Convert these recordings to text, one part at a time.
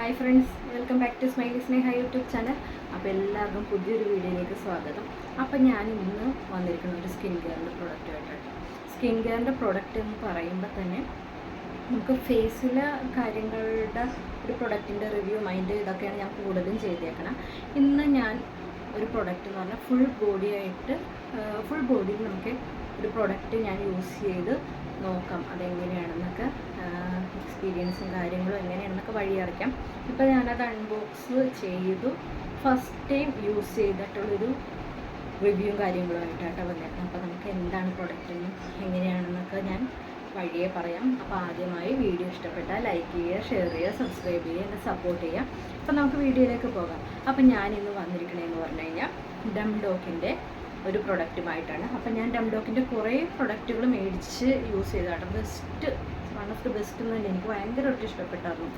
Hi friends welcome back to smiley Sneha YouTube channel അപ്പോൾ എല്ലാവർക്കും പുതിയൊരു വീഡിയോയിലേക്ക് സ്വാഗതം. അപ്പോൾ ഞാൻ ഇന്ന് വന്നിരിക്കുന്ന ഒരു സ്കിൻ കെയറിന്റെ പ്രൊഡക്റ്റുമായിട്ടാണ് സ്കിൻ കെയറിന്റെ പ്രോഡക്റ്റ് എന്ന് പറയുമ്പോൾ തന്നെ നമുക്ക് ഫേസിലെ കാര്യങ്ങളുടെ ഒരു പ്രൊഡക്റ്റിന്റെ റിവ്യൂ മൈൻഡ് ഇതൊക്കെയാണ് ഞാൻ കൂടുതലും ചെയ്തേക്കണം. ഇന്ന് ഞാൻ ഒരു പ്രൊഡക്റ്റ് എന്ന് പറഞ്ഞാൽ ഫുൾ ബോഡിയായിട്ട് ഫുൾ ബോഡിയിൽ നമുക്ക് ഒരു പ്രൊഡക്റ്റ് ഞാൻ യൂസ് ചെയ്ത് നോക്കാം അതെങ്ങനെയാണെന്നൊക്കെ. എക്സ്പീരിയൻസും കാര്യങ്ങളും എങ്ങനെയാണെന്നൊക്കെ വഴിയറിക്കാം ഇപ്പോൾ ഞാനത് അൺബോക്സ് ചെയ്തു. ഫസ്റ്റ് ടൈം യൂസ് ചെയ്തിട്ടുള്ളൊരു റിവ്യൂ കാര്യങ്ങളുമായിട്ടാണ് വന്നേക്കുന്നത് അപ്പോൾ നമുക്ക് എന്താണ് പ്രൊഡക്റ്റ് എന്നും എങ്ങനെയാണെന്നൊക്കെ ഞാൻ വഴിയെ പറയാം. അപ്പോൾ ആദ്യമായി വീഡിയോ ഇഷ്ടപ്പെട്ടാൽ ലൈക്ക് ചെയ്യുക ഷെയർ ചെയ്യുക സബ്സ്ക്രൈബ് ചെയ്യുക എന്നെ സപ്പോർട്ട് ചെയ്യുക. അപ്പോൾ നമുക്ക് വീഡിയോയിലേക്ക് പോകാം. അപ്പോൾ ഞാനിന്ന് വന്നിരിക്കണേന്ന് പറഞ്ഞു കഴിഞ്ഞാൽ ഡംഡോക്കിന്റെ ഒരു പ്രൊഡക്റ്റുമായിട്ടാണ്. അപ്പം ഞാൻ ഡംഡോക്കിന്റെ കുറേ പ്രൊഡക്റ്റുകൾ മേടിച്ച് യൂസ് ചെയ്തതാണ്. Best one of the best എന്ന് തന്നെ എനിക്ക് ഭയങ്കരമായിട്ട് ഇഷ്ടപ്പെട്ടായിരുന്നു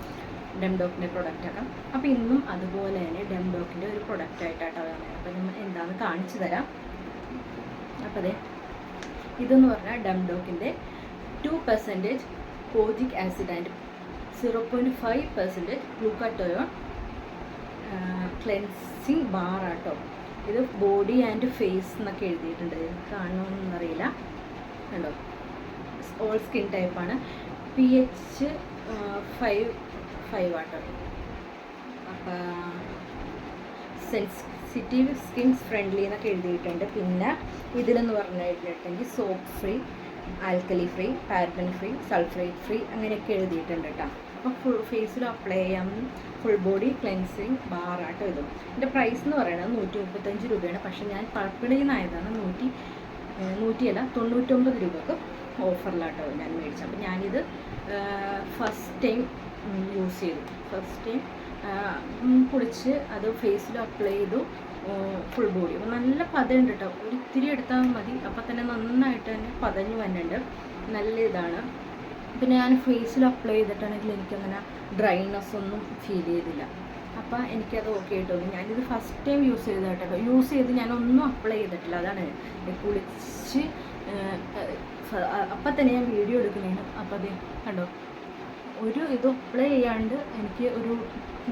ഡെംഡോക്കിന്റെ പ്രൊഡക്റ്റൊക്കെ. അപ്പോൾ ഇന്നും അതുപോലെ തന്നെ ഡെംഡോക്കിന്റെ ഒരു പ്രൊഡക്റ്റായിട്ടാണ് വന്നത് അപ്പം ഞാൻ എന്താണെന്ന് കാണിച്ചു തരാം. അപ്പോൾ അതെ ഇതെന്ന് പറഞ്ഞാൽ ഡംഡോക്കിന്റെ two percentage kojic acid and zero point five percentage glutathione cleansing bar ആട്ടോ. ഇത് ബോഡി ആൻഡ് ഫേസ് എന്നൊക്കെ എഴുതിയിട്ടുണ്ട്. കാണണമെന്നറിയില്ല കണ്ടോ? ഓൾ സ്കിൻ ടൈപ്പാണ് പി എച്ച് ഫൈവ് ഫൈവ് ആട്ടോ അപ്പോൾ സെൻസിറ്റീവ് സ്കിൻസ് ഫ്രണ്ട്ലി എന്നൊക്കെ എഴുതിയിട്ടുണ്ട്. പിന്നെ ഇതിലെന്ന് പറഞ്ഞിട്ടുണ്ടെങ്കിൽ soap free alkali free paraben free sulphate free അങ്ങനെയൊക്കെ എഴുതിയിട്ടുണ്ട് കേട്ടോ. അപ്പോൾ ഫുൾ ഫേസിൽ അപ്ലൈ ചെയ്യാം. ഫുൾ ബോഡി ക്ലെൻസിങ് ബാറായിട്ട് എഴുതും ഇതിന്റെ പ്രൈസ് എന്ന് പറയുന്നത് നൂറ്റി മുപ്പത്തഞ്ച് രൂപയാണ്. പക്ഷേ ഞാൻ പർപ്പിളിൽ നിന്നായതാണ് നൂറ്റി നൂറ്റിയല്ല തൊണ്ണൂറ്റൊമ്പത് രൂപക്ക് ഓഫറിലാട്ടോ ഞാൻ മേടിച്ചത്. അപ്പോൾ ഞാനിത് ഫസ്റ്റ് ടൈം യൂസ് ചെയ്തു. ഫസ്റ്റ് ടൈം കുളിച്ച് അത് ഫേസിൽ അപ്ലൈ ചെയ്തു. ഫുൾ ബോഡി അപ്പോൾ നല്ല പതയുണ്ട് കേട്ടോ ഒരു ഇത്തിരി എടുത്താൽ മതി. അപ്പോൾ തന്നെ നന്നായിട്ട് തന്നെ പതഞ്ഞ് വന്നിട്ടുണ്ട്. നല്ല ഇതാണ്. പിന്നെ ഞാൻ ഫേസിൽ അപ്ലൈ ചെയ്തിട്ടാണെങ്കിൽ എനിക്കങ്ങനെ ഡ്രൈനെസ് ഒന്നും ഫീൽ ചെയ്തില്ല. അപ്പോൾ എനിക്കത് ഓക്കെ ആയിട്ട് തോന്നി ഞാനിത് ഫസ്റ്റ് ടൈം യൂസ് ചെയ്ത കേട്ടോ യൂസ് ചെയ്ത് ഞാനൊന്നും അപ്ലൈ ചെയ്തിട്ടില്ല. അതാണ്. കുളിച്ച് അപ്പം തന്നെ ഞാൻ വീഡിയോ എടുക്കുന്നതിന് അപ്പോൾ അതെ കണ്ടോ? ഒരു ഇത് അപ്ലൈ ചെയ്യാണ്ട് എനിക്ക് ഒരു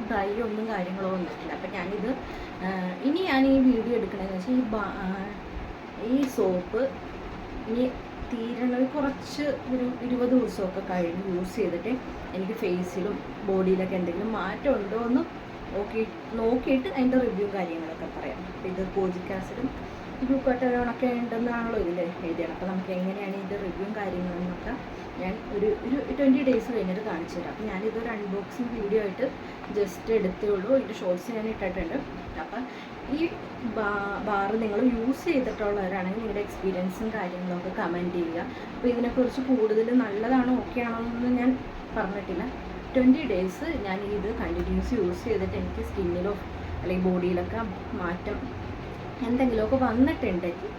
ഡ്രൈ ഒന്നും കാര്യങ്ങളോ വന്നിട്ടില്ല. അപ്പം ഞാനിത് ഇനി ഞാൻ ഈ വീഡിയോ എടുക്കണമെന്ന് വെച്ചാൽ ഈ ഈ സോപ്പ് ഇനി തീരണത് കുറച്ച് ഒരു ഇരുപത് ദിവസമൊക്കെ കഴിഞ്ഞ് യൂസ് ചെയ്തിട്ട് എനിക്ക് ഫേസിലും ബോഡിയിലൊക്കെ എന്തെങ്കിലും മാറ്റം ഉണ്ടോ എന്ന് നോക്കി നോക്കിയിട്ട് അതിന്റെ റിവ്യൂ കാര്യങ്ങളൊക്കെ പറയാം. ഇത് കോജിക് ആസിഡും ഗ്ലൂക്കോട്ടോണൊക്കെ ഉണ്ടെന്നാണല്ലോ ഇതിൽ എഴുതിയത്. അപ്പോൾ നമുക്ക് എങ്ങനെയാണ് ഇതിന്റെ റിവ്യൂവും കാര്യങ്ങളെന്നൊക്കെ ഞാൻ ഒരു ഒരു ട്വന്റി ഡേയ്സ് കഴിഞ്ഞിട്ട് കാണിച്ചു തരാം. അപ്പോൾ ഞാനിതൊരു അൺബോക്സിങ് വീഡിയോ ആയിട്ട് ജസ്റ്റ് എടുത്തേ ഉള്ളൂ. ഇതിന്റെ ഷോർട്സ് ഞാൻ ഇട്ടിട്ടുണ്ട്. അപ്പം ഈ ബാ ബാറ് നിങ്ങൾ യൂസ് ചെയ്തിട്ടുള്ളവരാണെങ്കിൽ നിങ്ങളുടെ എക്സ്പീരിയൻസും കാര്യങ്ങളൊക്കെ കമന്റ് ചെയ്യുക. അപ്പോൾ ഇതിനെക്കുറിച്ച് കൂടുതൽ നല്ലതാണോ ഓക്കെ ആണോ എന്ന് ഞാൻ പറഞ്ഞിട്ടില്ല. ട്വന്റി ഡേയ്സ് ഞാൻ ഇത് കണ്ടിന്യൂസ് യൂസ് ചെയ്തിട്ട് എനിക്ക് സ്കിന്നിലോ അല്ലെങ്കിൽ ബോഡിയിലൊക്കെ മാറ്റം എന്തെങ്കിലുമൊക്കെ വന്നിട്ടുണ്ടെങ്കിൽ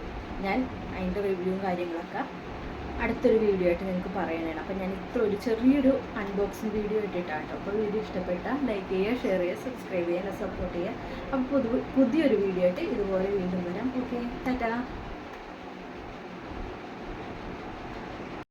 ഞാൻ അതിന്റെ റിവ്യൂവും കാര്യങ്ങളൊക്കെ അടുത്തൊരു വീഡിയോ ആയിട്ട് നിങ്ങൾക്ക് പറയണേ അപ്പം ഞാൻ ഇത്ര ഒരു ചെറിയൊരു അൺബോക്സിങ് വീഡിയോ ഇട്ടിട്ടാണ് കേട്ടോ. അപ്പോൾ വീഡിയോ ഇഷ്ടപ്പെട്ടാൽ ലൈക്ക് ചെയ്യുക ഷെയർ ചെയ്യുക സബ്സ്ക്രൈബ് ചെയ്യുക സപ്പോർട്ട് ചെയ്യുക. അപ്പോൾ പുതിയൊരു വീഡിയോ ആയിട്ട് ഇതുപോലെ വീണ്ടും വരാം. ഓക്കെ ടാറ്റാ